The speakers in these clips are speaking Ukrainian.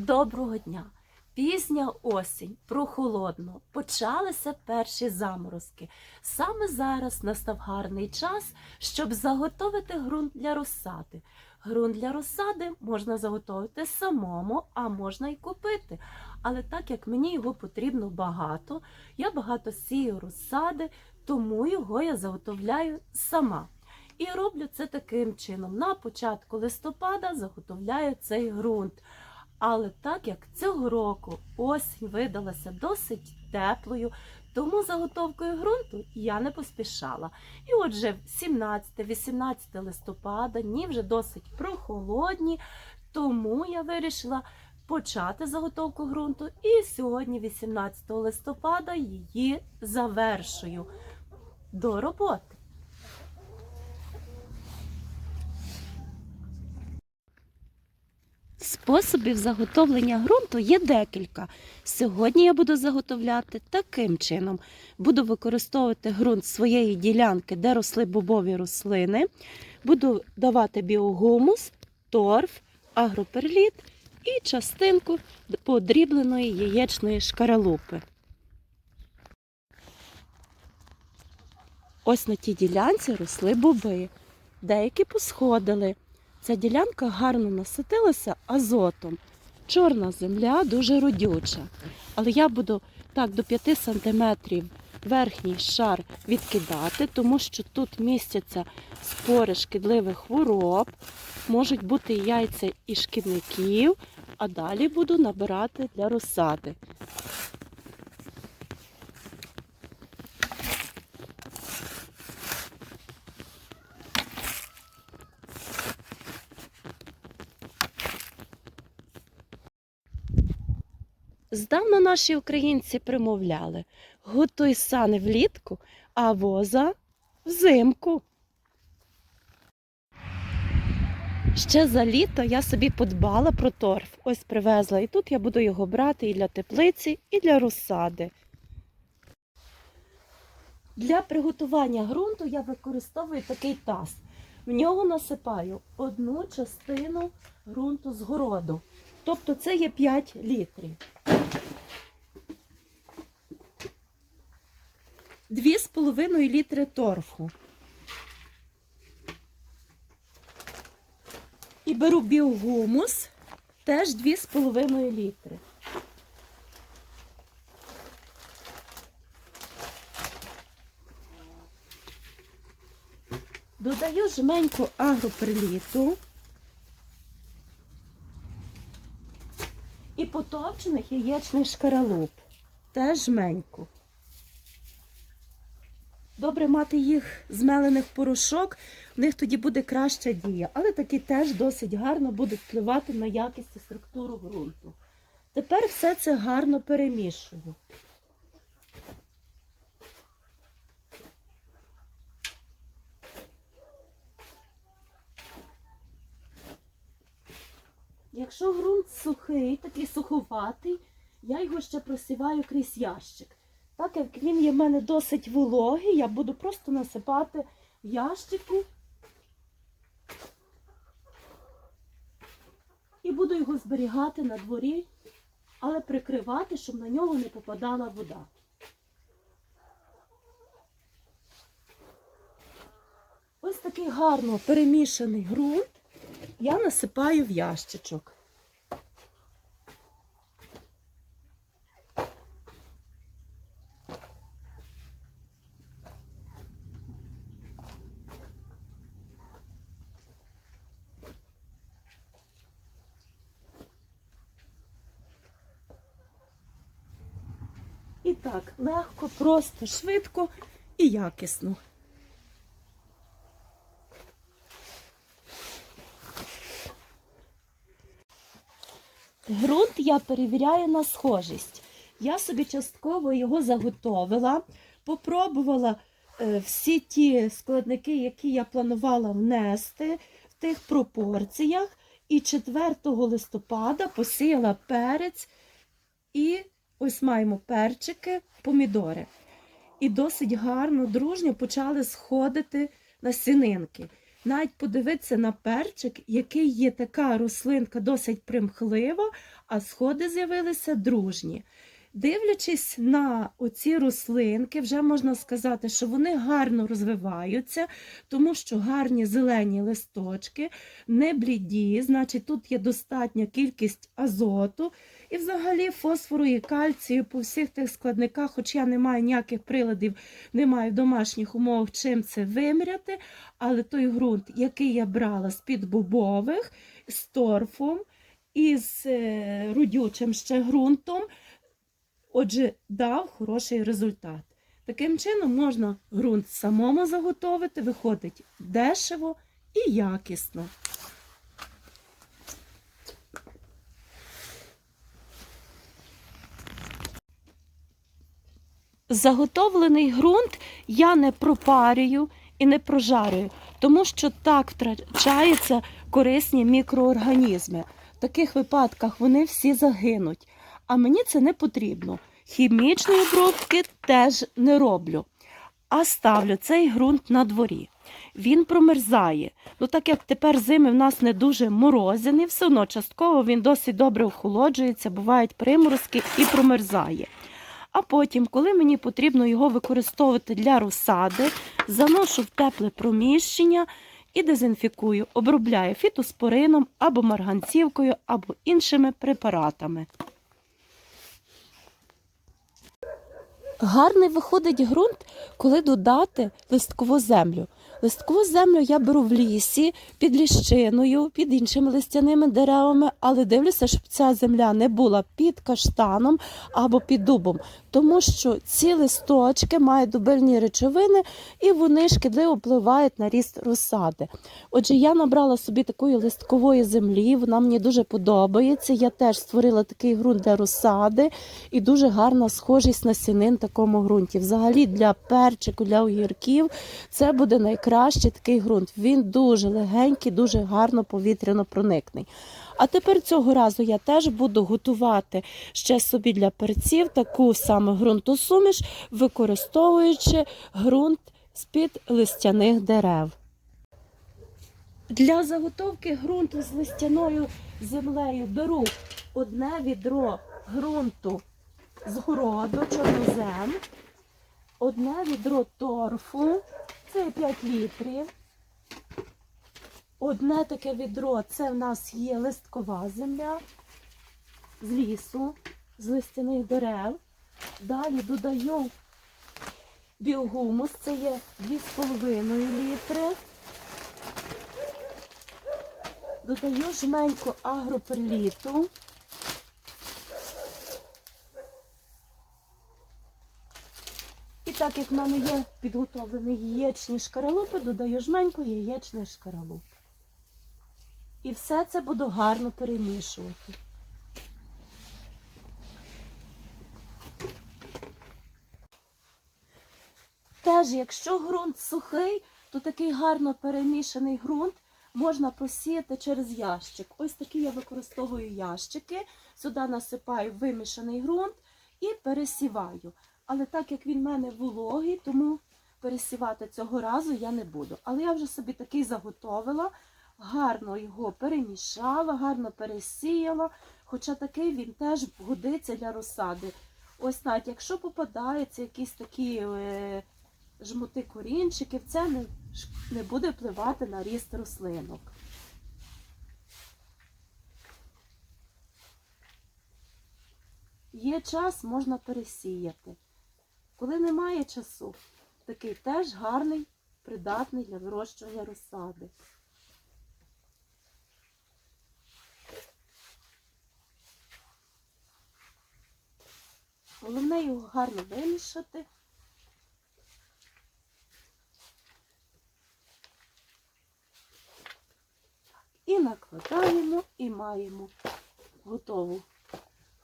Доброго дня! Пізня осінь, прохолодно, почалися перші заморозки. Саме зараз настав гарний час, щоб заготовити ґрунт для розсади. Ґрунт для розсади можна заготовити самому, а можна й купити. Але так як мені його потрібно багато, я багато сію розсади, тому його я заготовляю сама. І роблю це таким чином. На початку листопада заготовляю цей ґрунт. Але так як цього року осінь видалася досить теплою, тому заготовкою ґрунту я не поспішала. І отже, 17-18 листопада дні вже досить прохолодні, тому я вирішила почати заготовку ґрунту. І сьогодні, 18 листопада, її завершую. До роботи! Способів заготовлення ґрунту є декілька. Сьогодні я буду заготовляти таким чином. Буду використовувати ґрунт своєї ділянки, де росли бобові рослини. Буду давати біогумус, торф, агроперліт і частинку подрібленої яєчної шкаралупи. Ось на тій ділянці росли боби. Деякі посходили. Ця ділянка гарно наситилася азотом. Чорна земля дуже родюча. Але я буду так до 5 см верхній шар відкидати, тому що тут містяться спори шкідливих хвороб, можуть бути яйця і шкідників, а далі буду набирати для розсади. Здавна наші українці примовляли: готуй сани влітку, а воза взимку. Ще за літо я собі подбала про торф. Ось привезла, і тут я буду його брати і для теплиці, і для розсади. Для приготування ґрунту я використовую такий таз. В нього насипаю одну частину ґрунту з городу. Тобто це є 5 літрів. Дві з половиною літри торфу. І беру біогумус, теж 2,5 літри. Додаю жменьку агроперліту і потовчених яєчних шкаралуп. Теж жменьку. Добре мати їх змелених порошок, в них тоді буде краща дія. Але такі теж досить гарно будуть впливати на якість і структуру ґрунту. Тепер все це гарно перемішую. Якщо ґрунт сухий, такий суховатий, я його ще просіваю крізь ящик. Так як він є в мене досить вологий, я буду просто насипати в ящику і буду його зберігати на дворі, але прикривати, щоб на нього не попадала вода. Ось такий гарно перемішаний ґрунт я насипаю в ящичок. І так, легко, просто, швидко і якісно. Грунт я перевіряю на схожість. Я собі частково його заготовила, попробувала е, всі ті складники, які я планувала внести в тих пропорціях. І 4 листопада посіяла перець і ось маємо перчики, помідори. І досить гарно, дружньо почали сходити насінинки. Навіть подивитися на перчик, який є така рослинка досить примхлива, а сходи з'явилися дружні. Дивлячись на оці рослинки, вже можна сказати, що вони гарно розвиваються, тому що гарні зелені листочки, не бліді, значить тут є достатня кількість азоту і взагалі фосфору і кальцію по всіх тих складниках, хоч я не маю ніяких приладів, не маю в домашніх умовах чим це виміряти, але той ґрунт, який я брала з-під бобових, з торфом і з е, ще ґрунтом, отже, дав хороший результат. Таким чином можна ґрунт самому заготовити, виходить дешево і якісно. Заготовлений ґрунт я не пропарюю і не прожарюю, тому що так втрачаються корисні мікроорганізми. В таких випадках вони всі загинуть. А мені це не потрібно. Хімічної обробки теж не роблю, а ставлю цей ґрунт на дворі. Він промерзає. Ну, так як тепер зими в нас не дуже морозяні, все одно частково він досить добре охолоджується, бувають приморозки і промерзає. А потім, коли мені потрібно його використовувати для розсади, заношу в тепле проміщення і дезінфікую, обробляю фітоспорином або марганцівкою, або іншими препаратами. Гарний виходить ґрунт, коли додати листкову землю. Листкову землю я беру в лісі під ліщиною, під іншими листяними деревами, але дивлюся, щоб ця земля не була під каштаном або під дубом, тому що ці листочки мають дубильні речовини і вони шкідливо впливають на ріст розсади. Отже, я набрала собі такої листкової землі, вона мені дуже подобається. Я теж створила такий ґрунт для розсади і дуже гарна схожість на сінин такому ґрунті. Взагалі для перчику, для огірків це буде найкращий такий ґрунт. Він дуже легенький, дуже гарно повітряно проникний. А тепер цього разу я теж буду готувати ще собі для перців таку саме ґрунтосуміш, використовуючи ґрунт з-під листяних дерев. Для заготовки ґрунту з листяною землею беру одне відро ґрунту з городу, чорнозем, одне відро торфу, це 5 літрів. Одне таке відро це в нас є листкова земля з лісу, з листяних дерев. Далі додаю біогумус, це є 2,5 літри. Додаю жменьку агроперліту. Так як в мене є підготовлені яєчні шкаралупи, додаю жменьку яєчних шкаралуп. І все це буду гарно перемішувати. Теж, якщо ґрунт сухий, то такий гарно перемішаний ґрунт можна посіяти через ящик. Ось такі я використовую ящики. Сюди насипаю вимішаний ґрунт і пересіваю. Але так як він в мене вологий, тому пересівати цього разу я не буду. Але я вже собі такий заготовила, гарно його перемішала, гарно пересіяла. Хоча такий він теж годиться для розсади. Ось навіть, якщо попадаються якісь такі е, жмути корінчиків, це не, не буде впливати на ріст рослинок. Є час, можна пересіяти. Коли немає часу, такий теж гарний, придатний для вирощування розсади. Головне його гарно вимішати. І накладаємо і маємо готову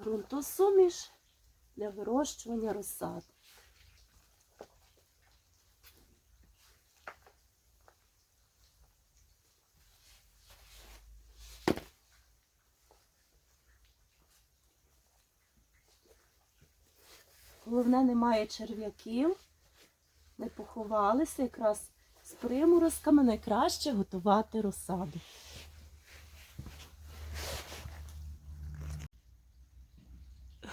ґрунтосуміш для вирощування розсади. Головне, немає черв'яків, не поховалися. Якраз з приморозками найкраще готувати розсаду.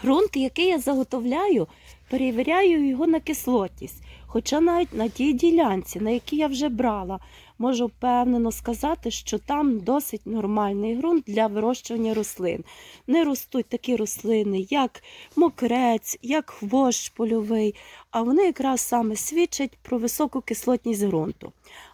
Ґрунт, який я заготовляю, перевіряю його на кислотність. Хоча навіть на тій ділянці, на якій я вже брала, можу впевнено сказати, що там досить нормальний ґрунт для вирощування рослин. Не ростуть такі рослини, як мокрець, як хвощ польовий, а вони якраз саме свідчать про високу кислотність ґрунту.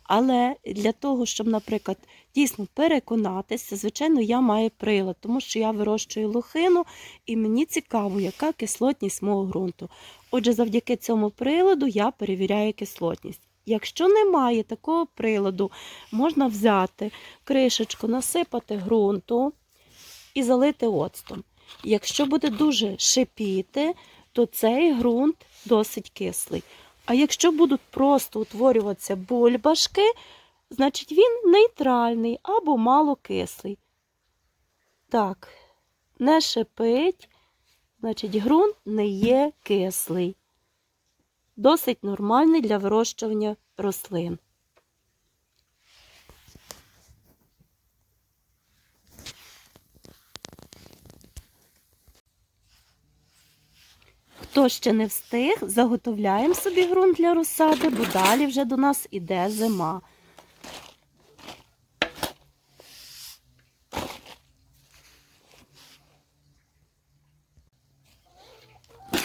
Але для того, щоб, наприклад, дійсно переконатися, звичайно, я маю прилад, тому що я вирощую лохину, і мені цікаво, яка кислотність мого ґрунту. Отже, завдяки цьому приладу я перевіряю кислотність. Якщо немає такого приладу, можна взяти кришечку, насипати ґрунту і залити оцтом. Якщо буде дуже шипіти, то цей ґрунт досить кислий. А якщо будуть просто утворюватися бульбашки, значить він нейтральний або малокислий. Так, не шипить, значить ґрунт не є кислий. Досить нормальний для вирощування рослин. Хто ще не встиг, заготовляємо собі ґрунт для розсади, бо далі вже до нас іде зима.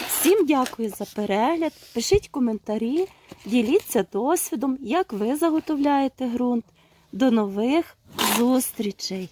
Всім дякую за перегляд. Пишіть коментарі, діліться досвідом, як ви заготовляєте ґрунт. До нових зустрічей!